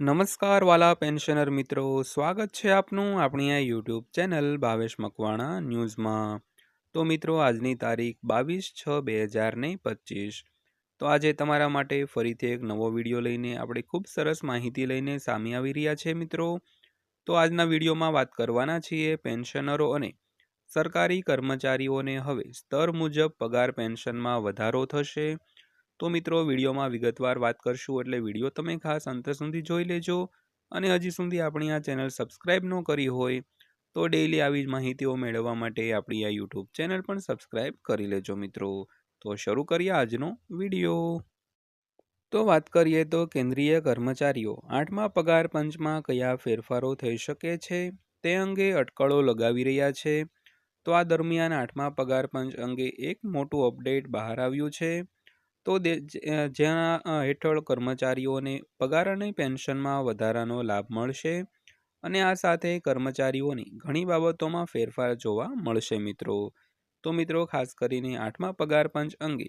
નમસ્કાર વાલા પેન્શનર મિત્રો, સ્વાગત છે આપનું આપણી આ યુટ્યુબ ચેનલ ભાવેશ મકવાણા ન્યૂઝમાં. તો મિત્રો, આજની તારીખ બાવીસ છ બે હજાર ને પચીસ. તો આજે તમારા માટે ફરીથી એક નવો વીડિયો લઈને આપણે ખૂબ સરસ માહિતી લઈને સામે આવી રહ્યા છે મિત્રો. તો આજના વિડીયોમાં વાત કરવાના છીએ પેન્શનરો અને સરકારી કર્મચારીઓને હવે સ્તર મુજબ પગાર પેન્શનમાં વધારો થશે. તો મિત્રો વિડીયોમાં વિગતવાર વાત કરશું એટલે વીડિયો તમે ખાસ અંત સુધી જોઈ લેજો અને હજી સુધી આપણી આ ચેનલ સબસ્ક્રાઈબ ન કરી હોય તો ડેઈલી આવી જ માહિતીઓ મેળવવા માટે આપણી આ યુટ્યુબ ચેનલ પણ સબસ્ક્રાઈબ કરી લેજો મિત્રો. તો શરૂ કરીએ આજનો વીડિયો. તો વાત કરીએ તો કેન્દ્રીય કર્મચારીઓ, આઠમા પગાર પંચમાં કયા ફેરફારો થઈ શકે છે? તે અંગે અટકળો લગાવી રહ્યા છે. તો આ દરમિયાન આઠમા પગાર પંચ અંગે એક મોટું અપડેટ બહાર આવ્યું છે. તો જેના હેઠળ કર્મચારીઓને પગાર અને પેન્શનમાં વધારાનો લાભ મળશે અને આ સાથે કર્મચારીઓની ઘણી બાબતોમાં ફેરફાર જોવા મળશે મિત્રો. તો મિત્રો, ખાસ કરીને આઠમા પગાર પંચ અંગે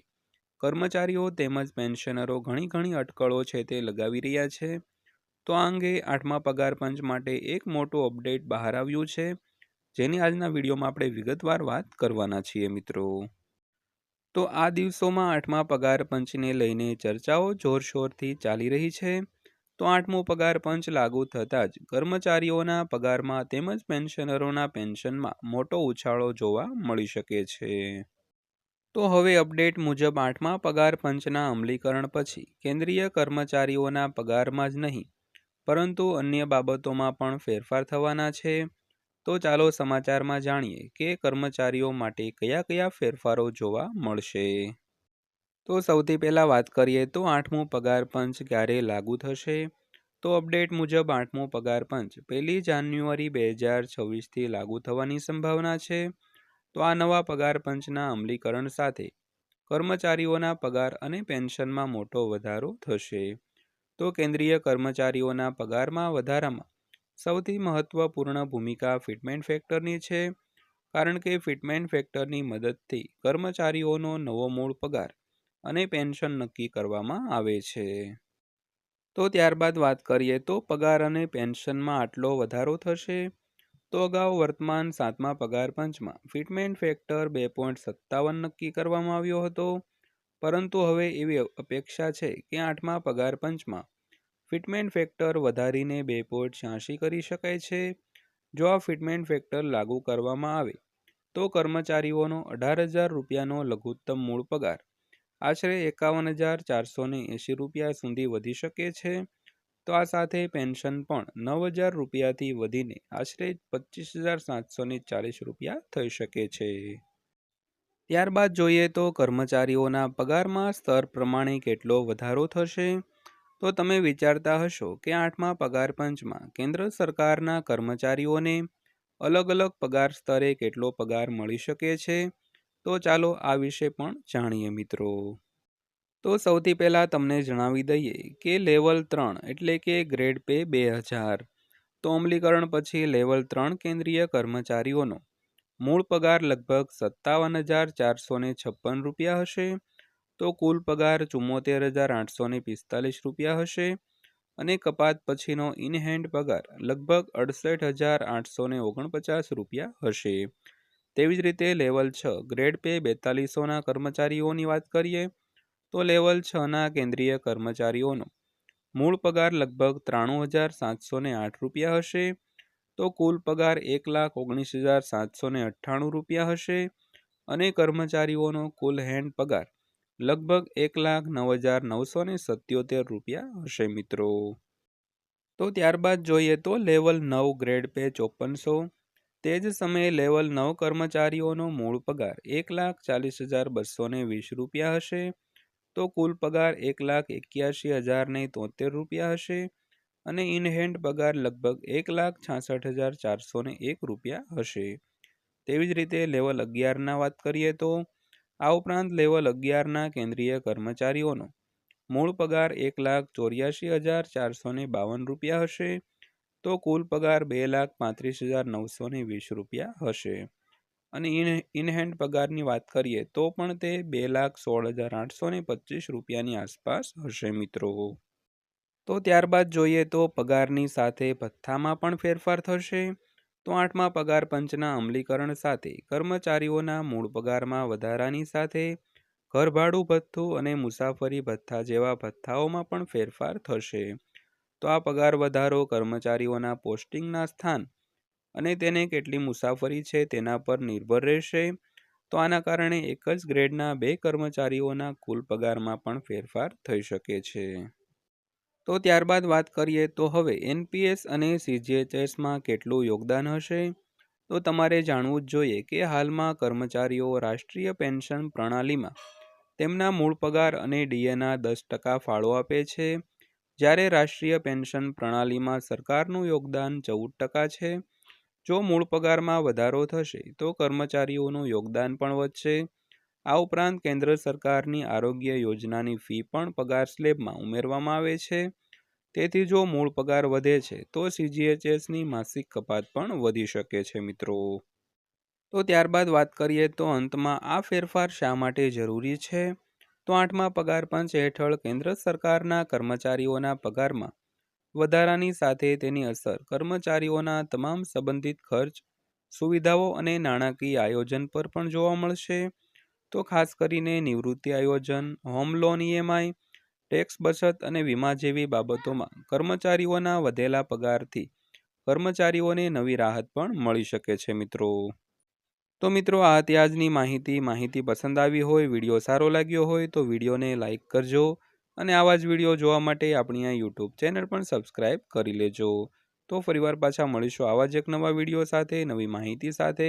કર્મચારીઓ તેમજ પેન્શનરો ઘણી ઘણી અટકળો છે તે લગાવી રહ્યા છે. તો આ અંગે આઠમા પગાર પંચ માટે એક મોટું અપડેટ બહાર આવ્યું છે. જેની આજના વિડીયોમાં આપણે વિગતવાર વાત કરવાના છીએ મિત્રો. તો આ દિવસોમાં આઠમા પગાર પંચને લઈને ચર્ચાઓ જોરશોરથી ચાલી રહી છે. તો આઠમો પગાર પંચ લાગુ થતાં જ કર્મચારીઓના પગારમાં તેમજ પેન્શનરોના પેન્શનમાં મોટો ઉછાળો જોવા મળી શકે છે. તો હવે અપડેટ મુજબ આઠમા પગાર પંચના અમલીકરણ પછી કેન્દ્રીય કર્મચારીઓના પગારમાં જ નહીં, પરંતુ અન્ય બાબતોમાં પણ ફેરફાર થવાના છે. તો ચાલો સમાચારમાં જાણીએ કે કર્મચારીઓ માટે કયા કયા ફેરફારો જોવા મળશે. તો સૌથી પહેલાં વાત કરીએ તો આઠમું પગાર પંચ ક્યારે લાગુ થશે? તો અપડેટ મુજબ આઠમું પગાર પંચ પહેલી જાન્યુઆરી બે હજાર છવ્વીસથી લાગુ થવાની સંભાવના છે. તો આ નવા પગાર પંચના અમલીકરણ સાથે કર્મચારીઓના પગાર અને પેન્શનમાં મોટો વધારો થશે. તો કેન્દ્રીય કર્મચારીઓના પગારમાં વધારામાં સૌથી મહત્વપૂર્ણ ભૂમિકા ફિટમેન્ટ ફેક્ટરની છે, કારણ કે ફિટમેન્ટ ફેક્ટરની મદદથી કર્મચારીઓનો નવો મૂળ પગાર અને પેન્શન નક્કી કરવામાં આવે છે. તો ત્યારબાદ વાત કરીએ તો પગાર અને પેન્શનમાં આટલો વધારો થશે? તો અગાઉ વર્તમાન સાતમા પગાર પંચમાં ફિટમેન્ટ ફેક્ટર બે પોઈન્ટ સત્તાવન નક્કી કરવામાં આવ્યો હતો, પરંતુ હવે એવી અપેક્ષા છે કે આઠમા પગાર પંચમાં ફિટમેન્ટ ફેક્ટર વધારીને બે પોઈન્ટ છ્યાસી કરી શકાય છે. જો આ ફિટમેન્ટ ફેક્ટર લાગુ કરવામાં આવે, તો કર્મચારીઓનો અઢાર હજાર રૂપિયાનો લઘુત્તમ મૂળ પગાર, આશરે એકાવન હજાર ચારસો એંશી રૂપિયા સુધી વધી શકે છે. તો આ સાથે પેન્શન પણ નવ હજાર રૂપિયાથી વધીને આશરે પચીસ હજાર સાતસો ચાલીસ રૂપિયા થઈ શકે છે. ત્યારબાદ જોઈએ તો કર્મચારીઓના પગારમાં સ્તર પ્રમાણે કેટલો વધારો થશે? તો તમે વિચારતા હશો કે આઠમા પગાર પંચમાં કેન્દ્ર સરકારના કર્મચારીઓને અલગ અલગ પગાર સ્તરે કેટલો પગાર મળી શકે છે? તો ચાલો આ વિશે પણ જાણીએ મિત્રો. તો સૌથી પહેલાં તમને જણાવી દઈએ કે લેવલ ત્રણ એટલે કે ગ્રેડ પે બે હજાર. તો અમલીકરણ પછી લેવલ ત્રણ કેન્દ્રીય કર્મચારીઓનો મૂળ પગાર લગભગ સત્તાવન હજાર ચારસો છપ્પન રૂપિયા હશે. તો કુલ પગાર ચુમ્મોતેર હજાર આઠસો ને પિસ્તાલીસ રૂપિયા હશે અને કપાત પછીનો ઇનહેન્ડ પગાર લગભગ અડસઠ હજાર આઠસો ને ઓગણપચાસ રૂપિયા હશે. તેવી જ રીતે લેવલ છ ગ્રેડ પે બેતાલીસોના કર્મચારીઓની વાત કરીએ તો લેવલ છના કેન્દ્રીય કર્મચારીઓનો મૂળ પગાર લગભગ ત્રાણું હજાર સાતસો ને આઠ રૂપિયા હશે તો કુલ પગાર એક લાખ ઓગણીસ હજાર સાતસો ને અઠ્ઠાણું રૂપિયા હશે અને કર્મચારીઓનો કુલ હેન્ડ પગાર લગભગ એક લાખ નવ હજાર નવસો ને સત્યોતેર રૂપિયા હશે મિત્રો. તો ત્યારબાદ જોઈએ તો લેવલ નવ ગ્રેડ પે ચોપનસો તે જ સમયે લેવલ નવ કર્મચારીઓનો મૂળ પગાર એક લાખ ચાલીસ હજાર બસો ને વીસ રૂપિયા હશે. તો કુલ પગાર એક લાખ એક્યાસી હજાર ને તોતેર રૂપિયા હશે અને ઇન હેન્ડ પગાર લગભગ એક લાખ છાસઠ હજાર ચારસો ને એક રૂપિયા હશે. તેવી જ રીતે લેવલ અગિયારના વાત કરીએ તો આ ઉપરાંત લેવલ અગિયારના કેન્દ્રીય કર્મચારીઓનો. મૂળ પગાર એક લાખ ચોર્યાસી હજાર ચારસો ને બાવન રૂપિયા હશે. તો કુલ પગાર બે લાખ પાંત્રીસ હજાર નવસો ને વીસ રૂપિયા હશે. અને ઇન, ઇનહેન્ડ પગારની વાત કરીએ તો પણ તે બે લાખ સોળ હજાર આઠસો ને પચીસ રૂપિયાની આસપાસ હશે મિત્રો. તો ત્યારબાદ જોઈએ તો પગારની સાથે ભથ્થામાં પણ ફેરફાર થશે. તો આઠમા પગાર પંચના અમલીકરણ સાથે, કર્મચારીઓના મૂળ પગારમાં વધારાની સાથે, ઘરભાડું ભથ્થું અને મુસાફરી ભથ્થા જેવા ભથ્થાઓમાં પણ ફેરફાર થશે. તો આ પગાર વધારો કર્મચારીઓના પોસ્ટિંગના સ્થાન અને તેને કેટલી મુસાફરી છે તેના પર નિર્ભર રહેશે. તો આના કારણે એક જ ગ્રેડના બે કર્મચારીઓના કુલ પગારમાં પણ ફેરફાર થઈ શકે છે. તો ત્યારબાદ વાત કરીએ તો હવે એનપીએસ અને સીજીએચએસમાં કેટલું યોગદાન હશે? તો તમારે જાણવું જ જોઈએ કે હાલમાં કર્મચારીઓ રાષ્ટ્રીય પેન્શન પ્રણાલીમાં તેમના મૂળ પગાર અને ડીએના દસ ટકા ફાળો આપે છે. જ્યારે રાષ્ટ્રીય પેન્શન પ્રણાલીમાં સરકારનું યોગદાન ચૌદ ટકા છે. જો મૂળ પગારમાં વધારો થશે, તો કર્મચારીઓનું યોગદાન પણ વધશે. આ ઉપરાંત કેન્દ્ર સરકારની આરોગ્ય યોજનાની ફી પણ પગાર સ્લેબમાં ઉમેરવામાં આવે છે. તેથી જો મૂળ પગાર વધે છે, તો સીજીએચએસની માસિક કપાત પણ વધી શકે છે મિત્રો. તો ત્યારબાદ વાત કરીએ તો અંતમાં આ ફેરફાર શા માટે જરૂરી છે? તો આઠમા પગાર પંચ હેઠળ કેન્દ્ર સરકારના કર્મચારીઓના પગારમાં વધારાની સાથે તેની અસર કર્મચારીઓના તમામ સંબંધિત ખર્ચ, સુવિધાઓ અને નાણાકીય આયોજન પર પણ જોવા મળશે. તો ખાસ કરીને નિવૃત્તિ આયોજન, હોમ લોન ઈએમઆઈ ટેક્સ બચત અને વીમા જેવી બાબતોમાં કર્મચારીઓના વધેલા પગારથી કર્મચારીઓને નવી રાહત પણ મળી શકે છે મિત્રો. તો મિત્રો, આ હતી આજની માહિતી. માહિતી પસંદ આવી હોય, વીડિયો સારો લાગ્યો હોય તો વિડીયોને લાઇક કરજો અને આવા જ વીડિયો જોવા માટે આપણી આ યુટ્યુબ ચેનલ પણ સબસ્ક્રાઈબ કરી લેજો. તો ફરીવાર પાછા મળીશું આવા જ એક નવા વીડિયો સાથે, નવી માહિતી સાથે.